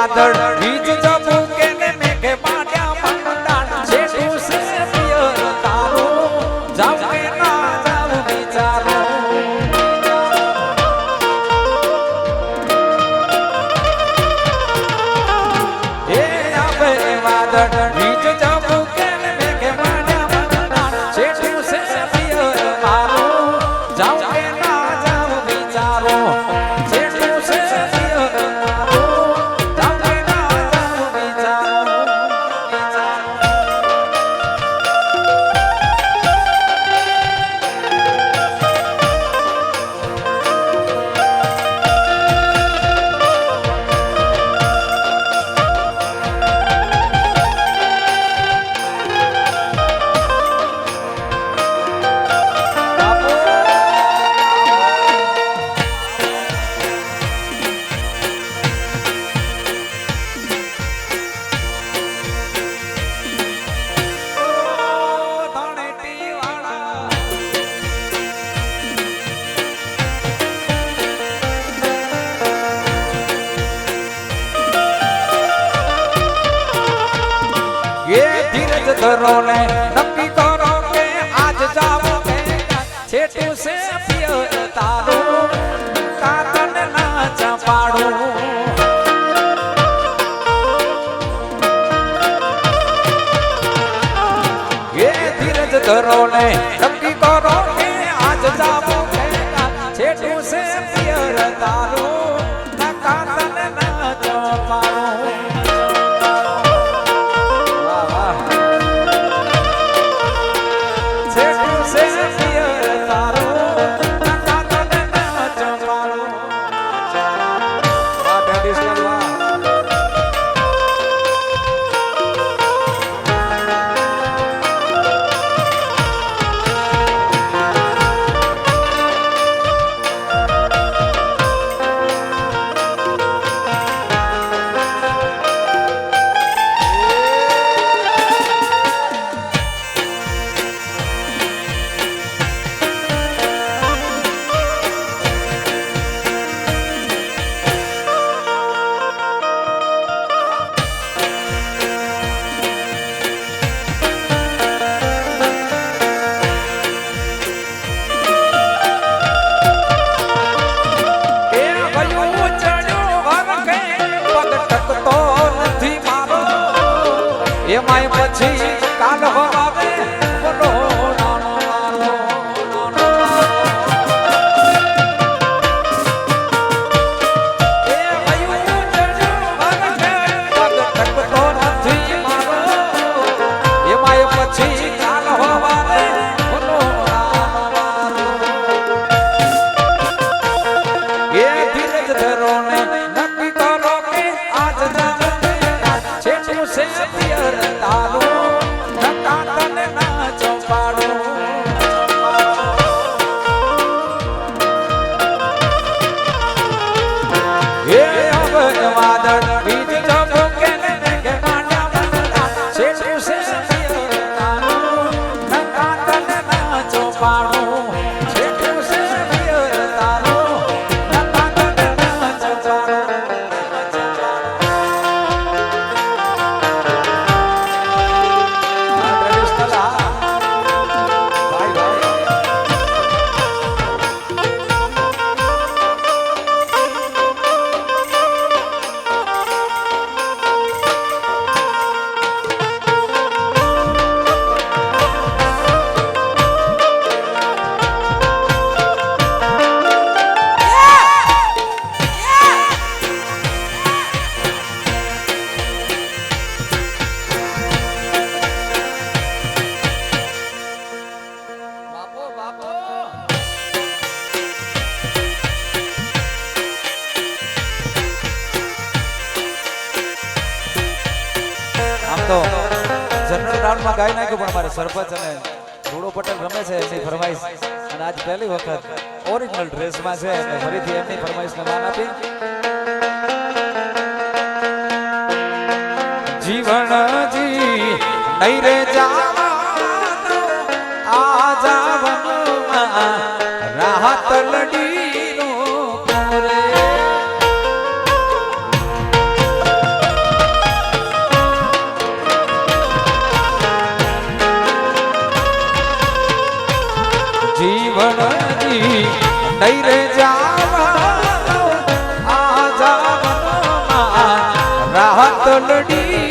વાદળ કરો ને નક્કી કરો કે આજ જાવો કે છેટું સે પિયો તારું કાતન ના ચપાડું. ધીરજ કરો ને તો જનરલ રાઉન્ડમાં ગાઈ નાખ્યું, પણ મારે સરપંચ અને ધૂળો પટેલ રમે છે એમની ફરમાઈશ. અને આજ પહેલી વખત ઓરિજિનલ ડ્રેસમાં છે એટલે ફરીથી એમની ફરમાઈશને માન આપી. જીવન જી, નહીં રે જા. નહીં રે જાવા આ જાવાનો રાહત લડી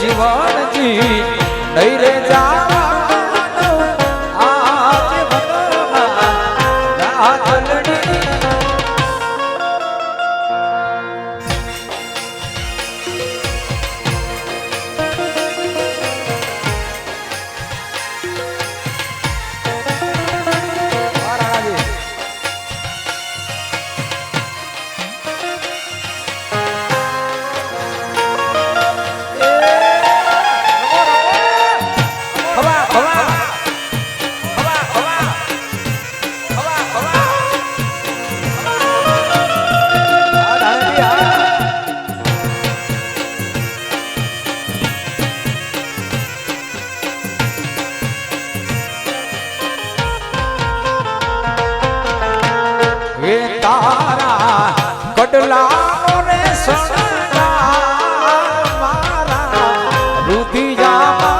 જીવનજી નહીં રે જાવાનું આજ મનમાં રાત લડી Baba.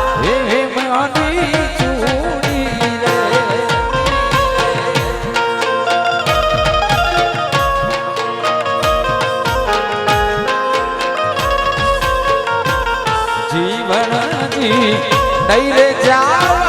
નહીં નહીં જાઓ